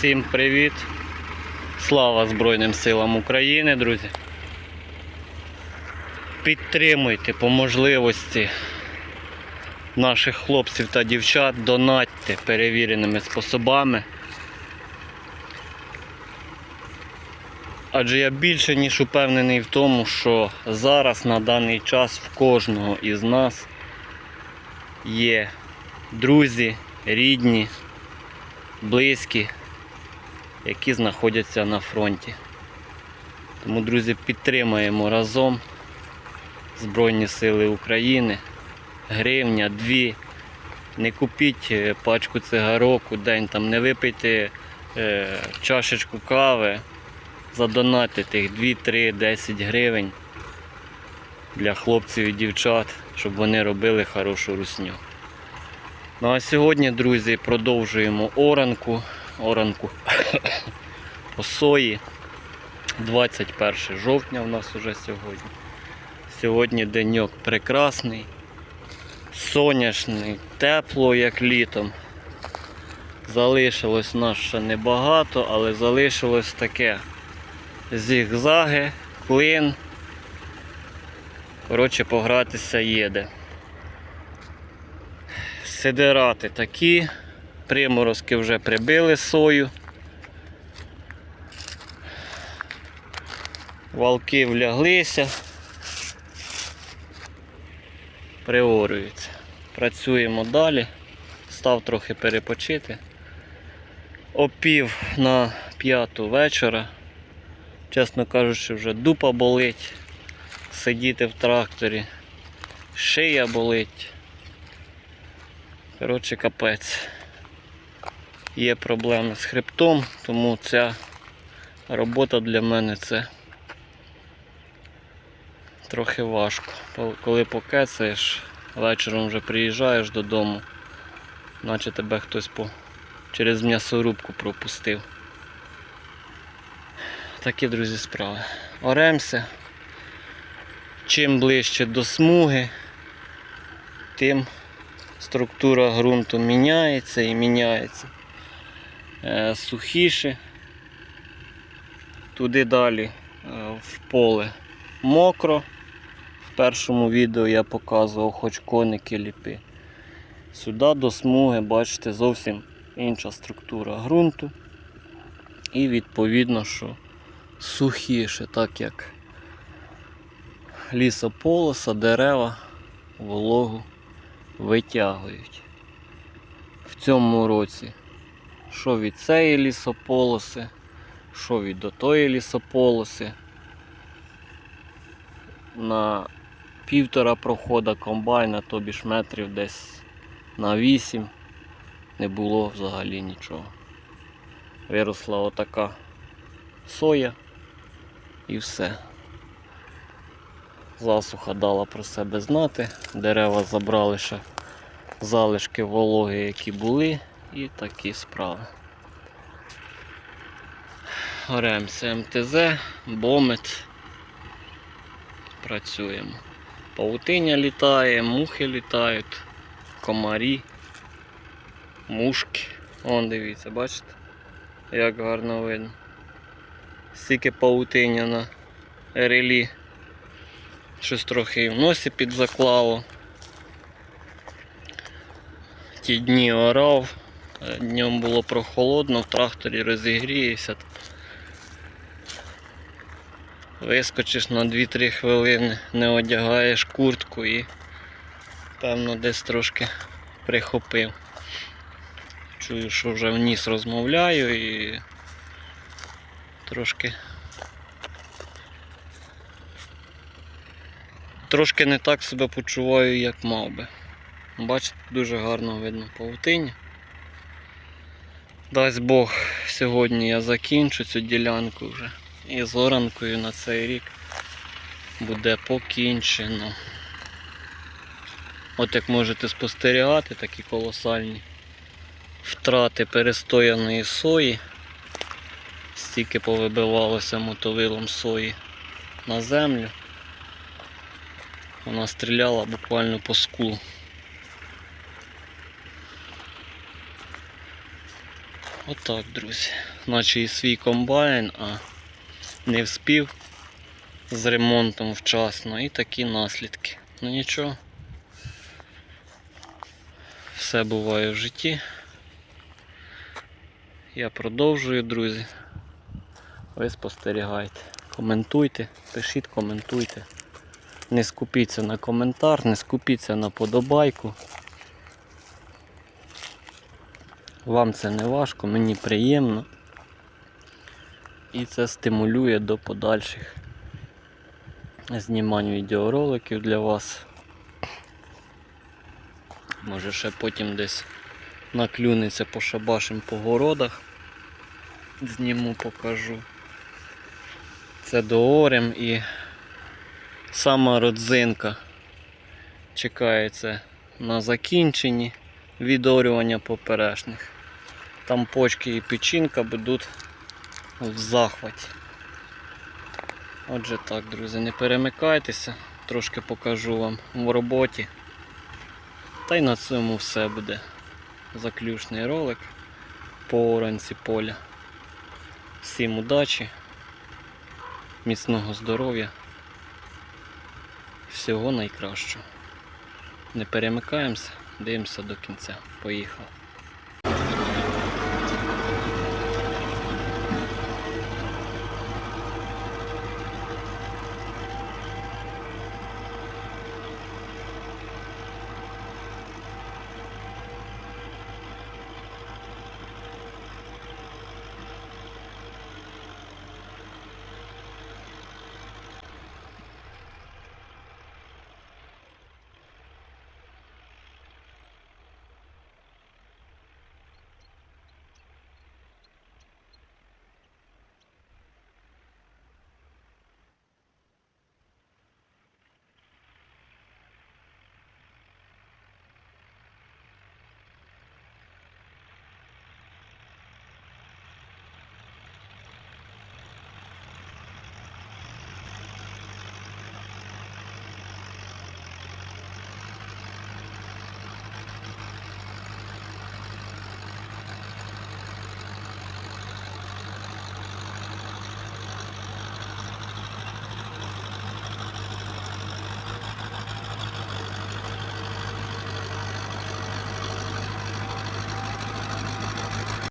Всім привіт! Слава Збройним силам України, друзі. Підтримуйте по можливості наших хлопців та дівчат, донатьте перевіреними способами. Адже я більше ніж упевнений в тому, що зараз на даний час в кожного із нас є друзі, рідні, близькі, які знаходяться на фронті. Тому, друзі, підтримаємо разом Збройні Сили України. Гривня, дві. Не купіть е, пачку цигарок у день, там не випийте е, чашечку кави, задонати тих 2, 3, 10 гривень для хлопців і дівчат, щоб вони робили хорошу русню. Ну а сьогодні, друзі, продовжуємо оранку. Оранку по сої. 21 жовтня у нас уже сьогодні. Сьогодні деньок прекрасний, сонячний, тепло, як літом. Залишилось нас ще небагато, але залишилось таке зігзаги, клин. Коротше, погратися їде. Сидирати такі, приморозки вже прибили сою. Валки вляглися, приорюються. Працюємо далі, став трохи перепочити. Опів на п'яту вечора. Чесно кажучи, вже дупа болить, сидіти в тракторі, шия болить. Коротше, капець. Є проблеми з хребтом, тому ця робота для мене це трохи важко. Коли покецаєш, вечором вже приїжджаєш додому, наче тебе хтось по... через м'ясорубку пропустив. Такі, друзі, справи. Оремся. Чим ближче до смуги, тим структура ґрунту міняється і міняється. Е, Сухіше. Туди далі е, в поле мокро. В першому відео я показував хоч коники ліпи. Сюди до смуги, бачите, зовсім інша структура ґрунту. І відповідно, що сухіше, так як лісополоса, дерева, вологу витягують. В цьому році що від цієї лісополоси, що від до тої лісополоси. На півтора прохода комбайна, тобі ж метрів десь на 8 не було взагалі нічого. Виросла отака соя і все. Засуха дала про себе знати, дерева забрали ще залишки вологи, які були, і такі справи. Оремся МТЗ, бомет. Працюємо. Паутиня літає, мухи літають, комарі, мушки. Вон дивіться, бачите? Як гарно видно. Стільки паутиня на релі. Щось трохи і в носі підзаклало. Ті дні орав, днем було прохолодно, в тракторі розігрієшся. Вискочиш на 2-3 хвилини, не одягаєш куртку і певно десь трошки прихопив. Чую, що вже в ніс розмовляю і трошки трошки не так себе почуваю, як мав би. Бачите, дуже гарно видно павутині. Дасть Бог, сьогодні я закінчу цю ділянку вже. І з оранкою на цей рік буде покінчено. От як можете спостерігати, такі колосальні втрати перестояної сої. Стільки повибивалося мотовилом сої на землю. Вона стріляла буквально по склу. Отак, друзі. Наче і свій комбайн, а не вспів з ремонтом вчасно і такі наслідки. Ну нічого. Все буває в житті. Я продовжую, друзі. Ви спостерігайте. Коментуйте, пишіть, коментуйте. Не скупіться на коментар, не скупіться на подобайку. Вам це не важко, мені приємно. І це стимулює до подальших знімань відеороликів для вас. Може ще потім десь наклюнеться по шабашим по городах. Зніму, покажу. Це доорем і сама родзинка чекається на закінченні відорювання поперечних. Там почки і печінка будуть в захваті. Отже так, друзі, не перемикайтеся, трошки покажу вам в роботі. Та й на цьому все буде. Заключний ролик по оранці поля. Всім удачі, міцного здоров'я, всього найкращого. Не перемикаємося, дивимося до кінця. Поїхав.